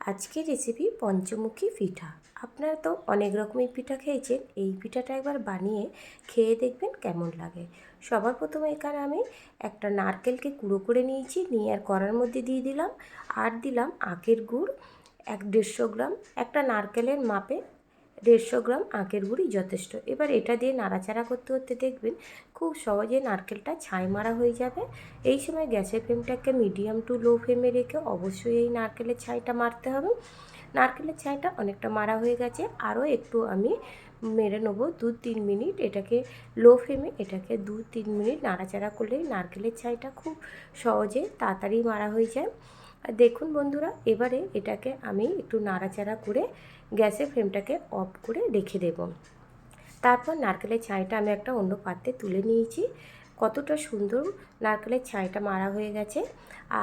আজকের রেসিপি পঞ্চমুখী পিঠা। আপনারা তো অনেক রকমের পিঠা খেয়েছেন, এই পিঠাটা একবার বানিয়ে খেয়ে দেখবেন কেমন লাগে। সবার প্রথমে এখানে আমি একটা নারকেলকে কুড়ো করে নিয়েছি, নিয়ে আর কড়ার মধ্যে দিয়ে দিলাম। আর দিলাম আখের গুড়, এক দেড়শো গ্রাম। একটা নারকেলের মাপে দেড়শো গ্রাম আখের গুঁড়ি যথেষ্ট। এবার এটা দিয়ে নাড়াচাড়া করতে করতে দেখবেন খুব সহজে নারকেলটা ছাই মারা হয়ে যাবে। এই সময় গ্যাসের ফ্লেমটাকে মিডিয়াম টু লো ফ্লেমে রেখে অবশ্যই এই নারকেলের ছাইটা মারতে হবে। নারকেলের ছাইটা অনেকটা মারা হয়ে গেছে। আরও একটু আমি মেরে নেব দু তিন মিনিট। এটাকে লো ফ্লেমে এটাকে দু তিন মিনিট নাড়াচাড়া করলেই নারকেলের ছাইটা খুব সহজে তাড়াতাড়ি মারা হয়ে যায়। দেখুন বন্ধুরা, এবারে এটাকে আমি একটু নাড়াচাড়া করে গ্যাসের ফ্লেমটাকে অফ করে রেখে দেব। তারপর নারকেলের ছাইটা আমি একটা অন্য পাত্রে তুলে নিয়েছি। কতটা সুন্দর নারকেলের ছাইটা মারা হয়ে গেছে।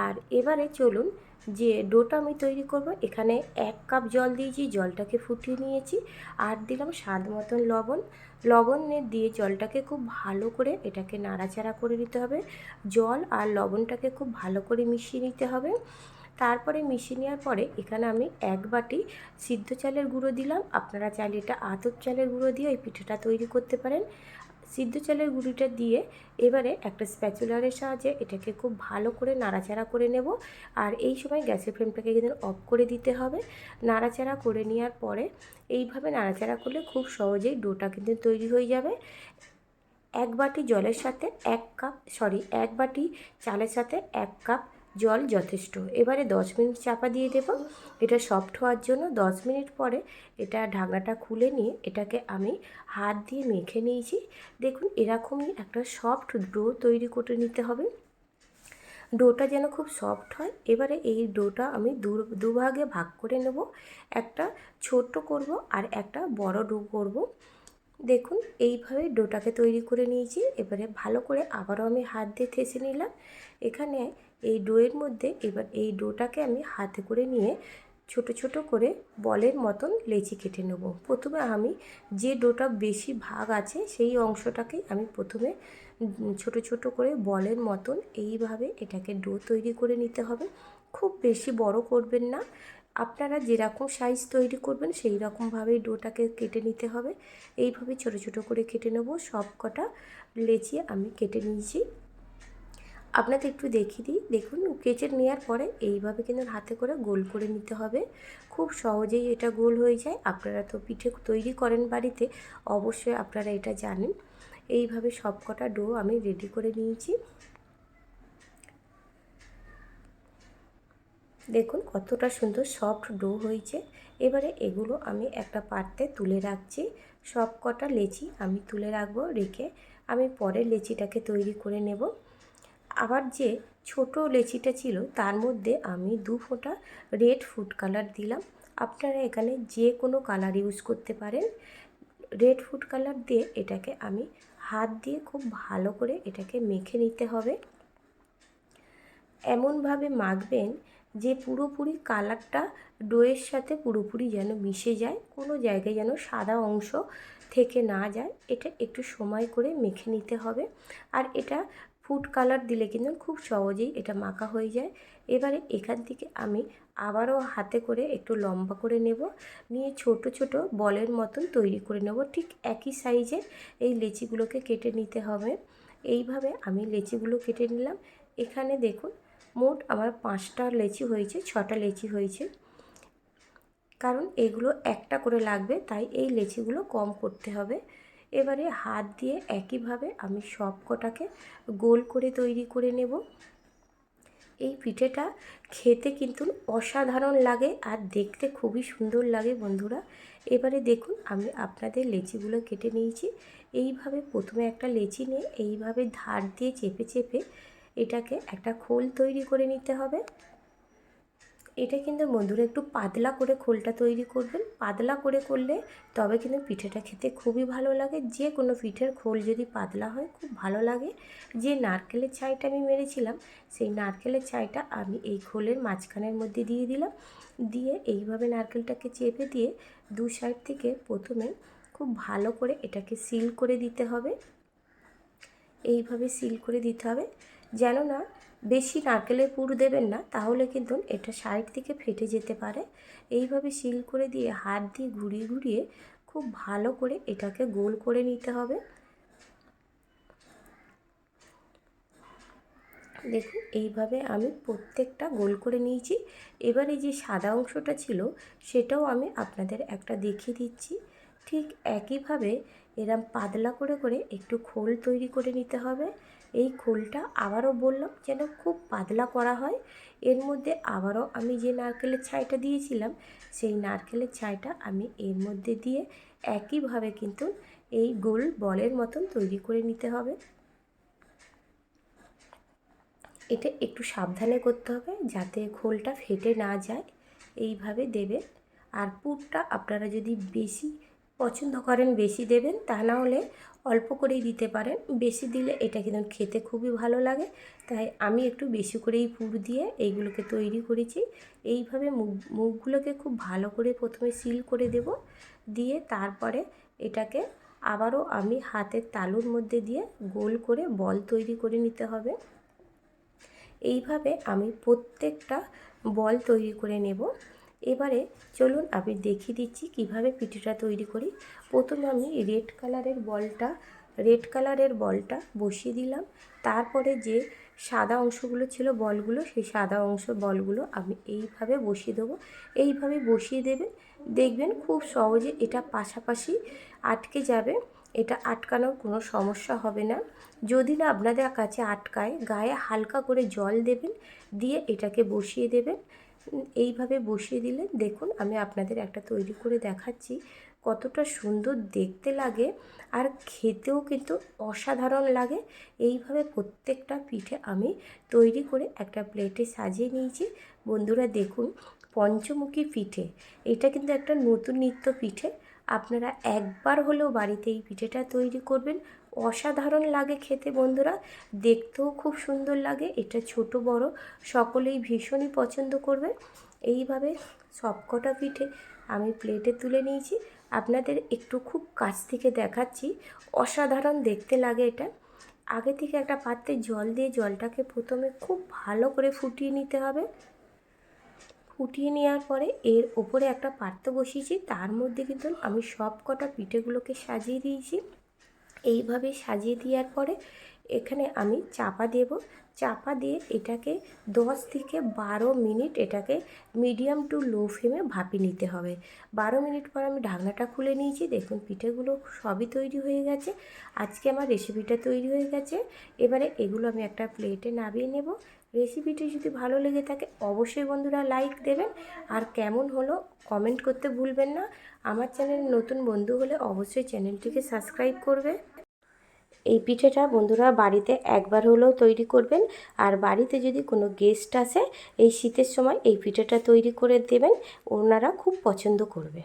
আর এবারে চলুন, যে ডোটা আমি তৈরি করব, এখানে এক কাপ জল দিয়েছি, জলটাকে ফুটিয়ে নিয়েছি আর দিলাম স্বাদ মতন লবণ। লবণে দিয়ে জলটাকে খুব ভালো করে এটাকে নাড়াচাড়া করে নিতে হবে। জল আর লবণটাকে খুব ভালো করে মিশিয়ে নিতে হবে। তারপরে মিশিয়ে নেওয়ার পরে এখানে আমি এক বাটি সিদ্ধ চালের গুঁড়ো দিলাম। আপনারা চাইলে এটা আতপ চালের গুঁড়ো দিয়ে এই পিঠাটা তৈরি করতে পারেন। সিদ্ধ চালের গুঁড়িটা দিয়ে এবারে একটা স্প্যাচুলারের সাহায্যে এটাকে খুব ভালো করে নাড়াচাড়া করে নেব। আর এই সময় গ্যাসের ফ্লেমটাকে কিন্তু অফ করে দিতে হবে। নাড়াচাড়া করে নেওয়ার পরে এইভাবে নাড়াচাড়া করলে খুব সহজেই ডোটা কিন্তু তৈরি হয়ে যাবে। এক বাটি জলের সাথে এক কাপ, সরি, এক বাটি চালের সাথে এক কাপ জল যথেষ্ট। এবারে দশ মিনিট চাপা দিয়ে দেব। এটা সফট হওয়ার জন্য দশ মিনিট পরে এটা ঢাকনাটা খুলে নিয়ে এটাকে আমি হাত দিয়ে মেখে নিয়েছি। দেখুন, এরকমই একটা সফট ডো তৈরি করে নিতে হবে। ডোটা যেন খুব সফট হয়। এবারে এই ডোটা আমি দু দুভাগে ভাগ করে নেব। একটা ছোট্ট করব আর একটা বড় ডো করব। দেখুন, এইভাবে ডোটাকে তৈরি করে নিয়েছি। এবারে ভালো করে আবারও আমি হাত দিয়ে থেসে নিলাম। এখানে এই ডোয়ের মধ্যে এবার এই ডোটাকে আমি হাতে করে নিয়ে ছোট ছোট করে বলের মতন লেচি কেটে নেব। প্রথমে আমি যে ডোটা বেশি ভাগ আছে সেই অংশটাকে আমি প্রথমে ছোট ছোট করে বলের মতন এইভাবে এটাকে ডো তৈরি করে নিতে হবে। খুব বেশি বড় করবেন না। আপনারা যেরকম সাইজ তৈরি করবেন সেই রকমভাবেই ডোটাকে কেটে নিতে হবে। এইভাবে ছোট ছোট করে কেটে নেব। সব কটা লেচি আমি কেটে নিয়েছি। আপনাদের একটু দেখিয়ে দিই। দেখুন কেচে নেওয়ার পরে এইভাবে কিন্তু হাতে করে গোল করে নিতে হবে। খুব সহজেই এটা গোল হয়ে যায়। আপনারা তো পিঠে তৈরি করেন বাড়িতে, অবশ্যই আপনারা এটা জানেন। এইভাবে সব কটা ডো আমি রেডি করে নিয়েছি। দেখুন, কতটা সুন্দর সফট ডো হয়েছে। এবারে এগুলো আমি একটা পাত্রে তুলে রাখছি। সব কটা লেচি আমি তুলে রাখব, রেখে আমি পরে লেচিটাকে তৈরি করে নেব। আবার যে ছোট লেচিটা ছিল, তার মধ্যে আমি দু ফোঁটা রেড ফুড কালার দিলাম। আপনারা এখানে যে কোনো কালার ইউজ করতে পারেন। রেড ফুড কালার দিয়ে এটাকে আমি হাত দিয়ে খুব ভালো করে এটাকে মেখে নিতে হবে। এমনভাবে মাখবেন যে পুরোপুরি কালারটা ডোয়ের সাথে পুরোপুরি যেন মিশে যায়, কোনো জায়গায় যেন সাদা অংশ থেকে না যায়। এটা একটু সময় করে মেখে নিতে হবে। আর এটা ফুড কালার দিলে কিন্তু খুব সহজেই এটা মাখা হয়ে যায়। এবারে এখান থেকে আমি আবারও হাতে করে একটু লম্বা করে নেব। নিয়ে ছোট ছোট বলের মতন তৈরি করে নেব। ঠিক একই সাইজে এই লেচিগুলোকে কেটে নিতে হবে। এইভাবে আমি লেচিগুলো কেটে নিলাম। এখানে দেখুন, মোট আমার পাঁচটা লেচি হয়েছে, ছটা লেচি হয়েছে। কারণ এগুলো একটা করে লাগবে, তাই এই লেচিগুলো কম করতে হবে। এবারে হাত দিয়ে একইভাবে আমি সব কটাকে গোল করে তৈরি করে নেব। এই পিঠেটা খেতে কিন্তু অসাধারণ লাগে আর দেখতে খুবই সুন্দর লাগে বন্ধুরা। এবারে দেখুন আমি আপনাদের লেচিগুলো কেটে নিয়েছি। এইভাবে প্রথমে একটা লেচি নিয়ে এইভাবে ধার দিয়ে চেপে চেপে এটাকে একটা খোল তৈরি করে নিতে হবে। এটা কিন্তু বন্ধুরা একটু পাতলা করে খোলটা তৈরি করবেন। পাতলা করে করলে তবে কিন্তু পিঠেটা খেতে খুবই ভালো লাগে। যে কোনো পিঠের খোল যদি পাতলা হয়, খুব ভালো লাগে। যে নারকেলের ছাইটা আমি মেরেছিলাম, সেই নারকেলের ছাইটা আমি এই খোলের মাঝখানের মধ্যে দিয়ে দিলাম। দিয়ে এইভাবে নারকেলটাকে চেপে দিয়ে দু সাইড থেকে প্রথমে খুব ভালো করে এটাকে সিল করে দিতে হবে। এইভাবে সিল করে দিতে হবে। যেন না বেশি নারকেলের পুর দেবেন না, তাহলে কিন্তু এটা সাইড থেকে ফেটে যেতে পারে। এইভাবে সিল করে দিয়ে হাত দিয়ে ঘুরিয়ে ঘুরিয়ে খুব ভালো করে এটাকে গোল করে নিতে হবে। দেখুন, এইভাবে আমি প্রত্যেকটা গোল করে নিয়েছি। এবার এই যে সাদা অংশটা ছিল, সেটাও আমি আপনাদের একটা দেখিয়ে দিচ্ছি। ঠিক একইভাবে এরম পাতলা করে করে একটু খোল তৈরি করে নিতে হবে। এই খোলটা আবারও বললাম যেন খুব পাতলা করা হয়। এর মধ্যে আবারও আমি যে নারকেলের ছাইটা দিয়েছিলাম, সেই নারকেলের ছাইটা আমি এর মধ্যে দিয়ে একইভাবে কিন্তু এই গোল বলের মতন তৈরি করে নিতে হবে। এটা একটু সাবধানে করতে হবে যাতে খোলটা ফেটে না যায়। এইভাবে দেবে আর পুরটা আপনারা যদি বেশি পছন্দ করেন বেশি দেবেন, তা না হলে অল্প করেই দিতে পারেন। বেশি দিলে এটা কিন্তু খেতে খুবই ভালো লাগে। তাই আমি একটু বেশি করেই পুর দিয়ে এইগুলোকে তৈরি করেছি। এইভাবে মুখ মুখগুলোকে খুব ভালো করে প্রথমে সিল করে দেব। দিয়ে তারপরে এটাকে আবারও আমি হাতের তালুর মধ্যে দিয়ে গোল করে বল তৈরি করে নিতে হবে। এইভাবে আমি প্রত্যেকটা বল তৈরি করে নেব। এবারে চলুন আমি দেখিয়ে দিচ্ছি কীভাবে পিঠেটা তৈরি করি। প্রথমে আমি রেড কালারের বলটা, রেড কালারের বলটা বসিয়ে দিলাম। তারপরে যে সাদা অংশগুলো ছিল বলগুলো, সেই সাদা অংশ বলগুলো আমি এইভাবে বসিয়ে দেবো। এইভাবে বসিয়ে দেবেন। দেখবেন খুব সহজে এটা পাশাপাশি আটকে যাবে। এটা আটকানোর কোনো সমস্যা হবে না। যদি না আপনাদের কাছে আটকায়, গায়ে হালকা করে জল দেবেন, দিয়ে এটাকে বসিয়ে দেবেন। এইভাবে বসিয়ে দিলে দেখুন, আমি আপনাদের একটা তৈরি করে দেখাচ্ছি। কতটা সুন্দর দেখতে লাগে আর খেতেও কিন্তু অসাধারণ লাগে। এইভাবে প্রত্যেকটা পিঠে আমি তৈরি করে একটা প্লেটে সাজিয়ে নিয়েছি। বন্ধুরা, দেখুন, পঞ্চমুখী পিঠে। এটা কিন্তু একটা নতুন নিত্য পিঠে। আপনারা একবার হলেও বাড়িতে এই পিঠেটা তৈরি করবেন। অসাধারণ লাগে খেতে বন্ধুরা। দেখতেও খুব সুন্দর লাগে। এটা ছোট, বড়, সকলেই ভীষণই পছন্দ করবে। এইভাবে সবকটা পিঠে আমি প্লেটে তুলে নিয়েছি। আপনাদের একটু খুব কাছ থেকে দেখাচ্ছি। অসাধারণ দেখতে লাগে এটা। আগে থেকে একটা পাত্রে জল দিয়ে জলটাকে প্রথমে খুব ভালো করে ফুটিয়ে নিতে হবে। ফুটিয়ে নেওয়ার পরে এর ওপরে একটা পাত্র বসিয়েছি। তার মধ্যে কিন্তু আমি সব কটা পিঠেগুলোকে সাজিয়ে দিয়েছি। এইভাবে সাজিয়ে দেওয়ার পরে এখানে আমি চাপা দেব। চাপা দিয়ে এটাকে দশ থেকে বারো মিনিট এটাকে মিডিয়াম টু লো ফ্লেমে ভাপিয়ে নিতে হবে। বারো মিনিট পর আমি ঢাকনাটা খুলে নিয়েছি। দেখুন পিঠেগুলো সবই তৈরি হয়ে গেছে। আজকে আমার রেসিপিটা তৈরি হয়ে গেছে। এবারে এগুলো আমি একটা প্লেটে নামিয়ে নেব। রেসিপিটি যদি ভালো লেগে থাকে অবশ্যই বন্ধুরা লাইক দেবেন। আর কেমন হলো কমেন্ট করতে ভুলবেন না। আমার চ্যানেল নতুন বন্ধু হলে অবশ্যই চ্যানেলটিকে সাবস্ক্রাইব করবে। এই পিঠেটা বন্ধুরা বাড়িতে একবার হলেও তৈরি করবেন। আর বাড়িতে যদি কোনো গেস্ট আসে, এই শীতের সময় এই পিঠেটা তৈরি করে দেবেন, ওনারা খুব পছন্দ করবে।